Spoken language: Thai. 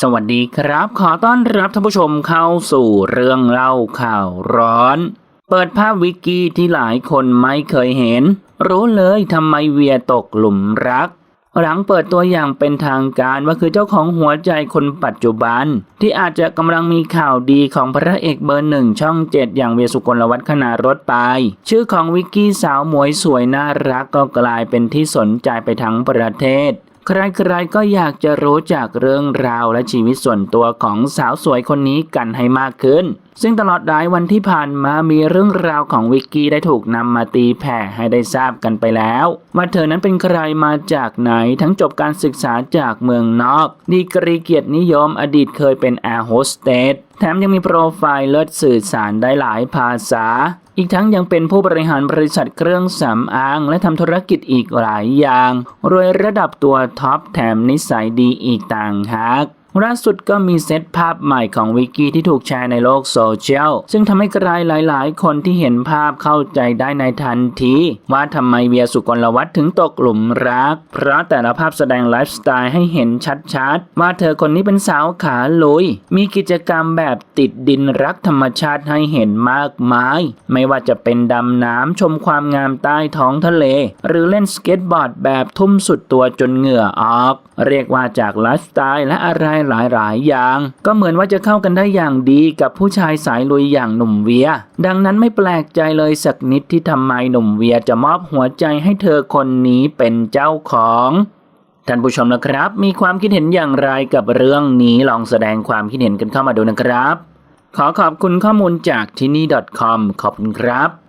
สวัสดีครับ ขอต้อนรับท่านผู้ชมเข้าสู่เรื่องเล่าข่าวร้อน เปิดภาพวิกกี้ที่หลายคนไม่เคยเห็น รู้เลยทำไมเวียตกหลุมรัก หลังเปิดตัวอย่างเป็นทางการว่าคือเจ้าของหัวใจคนปัจจุบัน ที่อาจจะกำลังมีข่าวดีของพระเอกเบอร์หนึ่งช่องเจ็ดอย่างเวียสุกลวัฒน์ขนารถไป ชื่อของวิกกี้สาวหมวยสวยน่ารักก็กลายเป็นที่สนใจไปทั้งประเทศ ใครๆก็อยากจะรู้จากเรื่องราวและชีวิตส่วนตัวของสาวสวยคนนี้กันให้มากขึ้นซึ่งตลอดหลายวันที่ผ่านมามีเรื่องราวของวิกกี้ได้ถูกนำมาตีแผ่ให้ได้ทราบกันไปแล้ว ว่าเธอนั้นเป็นใครมาจากไหนทั้งจบการศึกษาจากเมืองนอก ดีกรีเกียรตินิยมอดีตเคยเป็นแอร์โฮสเตสแถมยังมีโปรไฟล์เลิศสื่อสารได้หลายภาษา อีกทั้งยังเป็นผู้บริหารบริษัทเครื่องสำอาง และทำธุรกิจอีกหลายอย่าง รวยระดับตัวท็อปแถมนิสัยดีอีกต่างหาก ล่าสุดก็มีเซตภาพใหม่ของวิกกี้ที่ถูกแชร์ในโลกโซเชียล ซึ่งทำให้ใครหลาย ๆ คนที่เห็นภาพเข้าใจได้ในทันที ว่าทำไมเวียสุกลวัฒน์ถึงตกหลุมรัก เพราะแต่ละภาพแสดงไลฟ์สไตล์ให้เห็นชัด ๆ ว่าเธอคนนี้เป็นสาวขาลุย มีกิจกรรมแบบติดดินรักธรรมชาติให้เห็นมากมาย ไม่ว่าจะเป็นดำน้ำชมความงามใต้ท้องทะเล หรือเล่นสเก็ตบอร์ดแบบทุ่มสุดตัวจนเหงื่อออก เรียกว่าจากไลฟ์สไตล์และอะไรหลายๆ อย่าง ก็เหมือนว่าจะเข้ากันได้อย่างดีกับผู้ชายสายลุยอย่างหนุ่มเวีย ดังนั้นไม่แปลกใจเลยสักนิดที่ทำไมหนุ่มเวียจะมอบหัวใจให้เธอคนนี้เป็นเจ้าของท่านผู้ชมนะครับ มีความคิดเห็นอย่างไรกับเรื่องนี้ลองแสดงความคิดเห็นกันเข้ามาดูนะครับ ขอขอบคุณข้อมูลจากที่นี่ .com ขอบคุณครับ